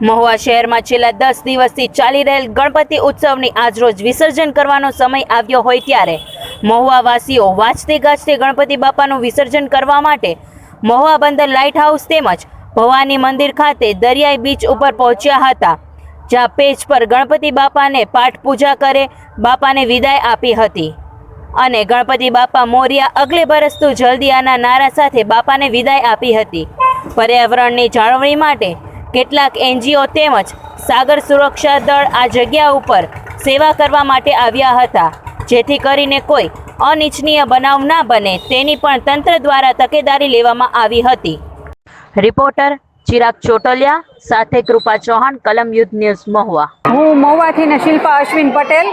મહુવા શહેરમાં છેલ્લા દસ દિવસથી ચાલી રહેલ ગણપતિ ઉત્સવની આજરોજ વિસર્જન કરવાનો સમય આવ્યો હોય ત્યારે મહુવાવાસીઓ વાંચતે ગાજતે ગણપતિ બાપાનું વિસર્જન કરવા માટે મહુવા બંદર લાઇટ હાઉસ તેમજ ભવાની મંદિર ખાતે દરિયાઈ બીચ ઉપર પહોંચ્યા હતા, જ્યાં પેજ પર ગણપતિ બાપાને પાઠ પૂજા કરે બાપાને વિદાય આપી હતી અને ગણપતિ બાપા મોરિયા અગલે બરસ તું જલ્દી આના નારા સાથે બાપાને વિદાય આપી હતી. પર્યાવરણની જાળવણી માટે કેટલાક એનજીઓ તેમજ સાગર સુરક્ષા દળ આ જગ્યા ઉપર સેવા કરવા માટે આવ્યા હતા, જેથી કરીને કોઈ અનિચ્છનીય બનાવ ના બને તેની પણ તંત્ર દ્વારા તકેદારી લેવામાં આવી હતી. રિપોર્ટર ચિરાગ ચોટલિયા સાથે કૃપા ચૌહાણ, કલમ યુદ્ધ ન્યૂઝ મહુવા. હું મહુવાથી ને શિલ્પા અશ્વિન પટેલ.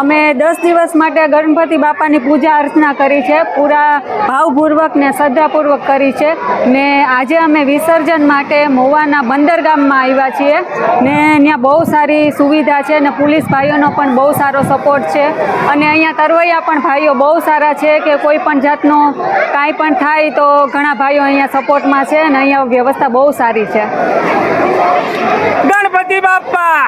અમે દસ દિવસ માટે ગણપતિ બાપાની પૂજા અર્ચના કરી છે. પૂરા ભાવપૂર્વક ને શ્રદ્ધાપૂર્વક કરી છે. ને આજે અમે વિસર્જન માટે મહુવાના બંદરગામમાં આવ્યા છીએ. ને ત્યાં બહુ સારી સુવિધા છે ને પોલીસ ભાઈઓનો પણ બહુ સારો સપોર્ટ છે. અને અહીંયા તરવૈયા પણ ભાઈઓ બહુ સારા છે કે કોઈ પણ જાતનો કાંઈ પણ થાય તો ઘણા ભાઈઓ અહીંયા સપોર્ટમાં છે અને અહીંયા વ્યવસ્થા બહુ સારી છે. ગણપતિ બાપ્પા!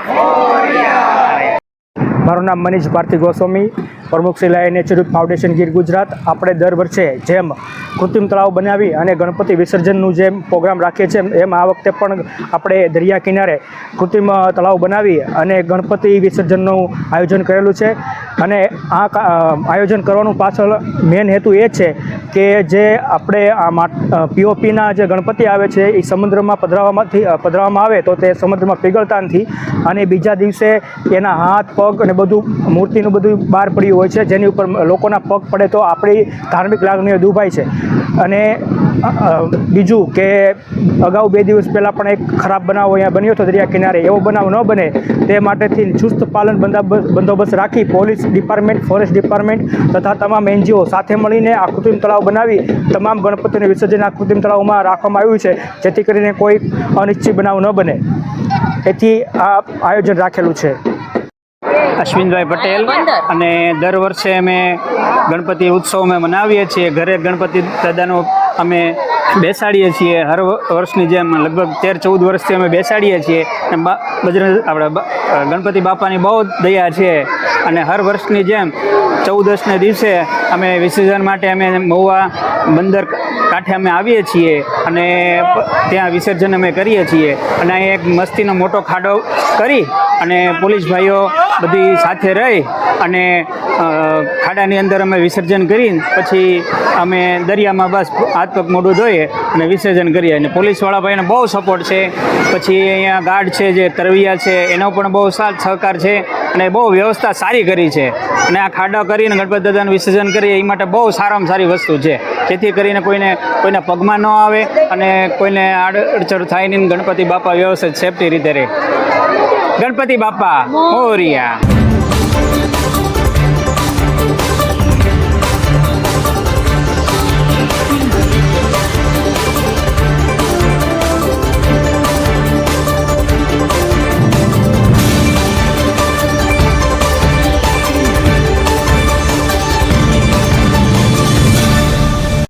મારું નામ મનીષ ભારતી ગોસ્વામી પ્રમુખ Shri lion natural foundation Gir Gujarat. આપણે દર વર્ષે જેમ કૃત્રિમ તળાવ બનાવી અને ગણપતિ વિસર્જનનું જેમ પ્રોગ્રામ રાખીએ છીએ એમ આ વખતે પણ આપણે દરિયા કિનારે કૃત્રિમ તળાવ બનાવી અને ગણપતિ વિસર્જનનું આયોજન કરેલું છે. અને આ આયોજન કરવાનું પાછળ મેન હેતુ એ છે કે જે આપણે આ પીઓપીના જે ગણપતિ આવે છે, એ સમુદ્રમાં પધરાવવામાંથી પધરાવવામાં આવે તો તે સમુદ્રમાં પીગળતા નથી. અને બીજા દિવસે એના હાથ, પગ અને બધું મૂર્તિનું બધું બહાર પડ્યું હોય છે, જેની ઉપર લોકોના પગ પડે તો આપણી ધાર્મિક લાગણીઓ દુભાય છે. અને બીજું કે અગાઉ બે દિવસ પહેલાં પણ એક ખરાબ બનાવ અહીંયા બન્યો હતો દરિયા કિનારે. એવો બનાવ ન બને. તે માટેથી ચુસ્ત પાલન બંદોબસ્ત રાખી પોલીસ ડિપાર્ટમેન્ટ, ફોરેસ્ટ ડિપાર્ટમેન્ટ તથા તમામ એનજીઓ સાથે મળીને આ કૃત્રિમ તળાવ બનાવી તમામ ગણપતિનું વિસર્જન આ કૃત્રિમ તળાવમાં રાખવામાં આવ્યું છે, જેથી કરીને કોઈ અનિશ્ચિત બનાવ ન બને. એથી આ આયોજન રાખેલું છે. અશ્વિનભાઈ પટેલ અને દર વર્ષે અમે ગણપતિ ઉત્સવ અમે મનાવીએ છીએ. ઘરે ગણપતિ દાદાનો અમે બેસાડીએ છીએ હર વર્ષની જેમ, લગભગ તેર ચૌદ વર્ષથી અમે બેસાડીએ છીએ. અને બજરંગ આપણે ગણપતિ બાપાની બહુ દયા છે. અને હર વર્ષની જેમ ચૌદસને દિવસે અમે વિસર્જન માટે અમે મહુવા બંદર કાંઠે અમે આવીએ છીએ અને ત્યાં વિસર્જન અમે કરીએ છીએ. અને અહીં એક મસ્તીનો મોટો ખાડો કરી અને પોલીસ ભાઈઓ બધી સાથે રહી અને ખાડાની અંદર અમે વિસર્જન કરી પછી અમે દરિયામાં બસ હાથ પગ મોઢું ધોઈએ અને વિસર્જન કરીએ. અને પોલીસવાળા ભાઈને બહુ સપોર્ટ છે. પછી અહીંયા ગાર્ડ છે, જે તરવિયા છે, એનો પણ બહુ સાથ સહકાર છે અને બહુ વ્યવસ્થા સારી કરી છે. અને આ ખાડા કરીને ગણપત દાદાનું વિસર્જન કરીએ એ માટે બહુ સારામાં સારી વસ્તુ છે. જેથી કરીને કોઈને કોઈના પગમાં ન આવે અને કોઈને આડઅડચણ થાય નહીં. ગણપતિ બાપા વ્યવસ્થિત સેફટી રીતે રહે. ગણપતિ બાપા, મોરિયા.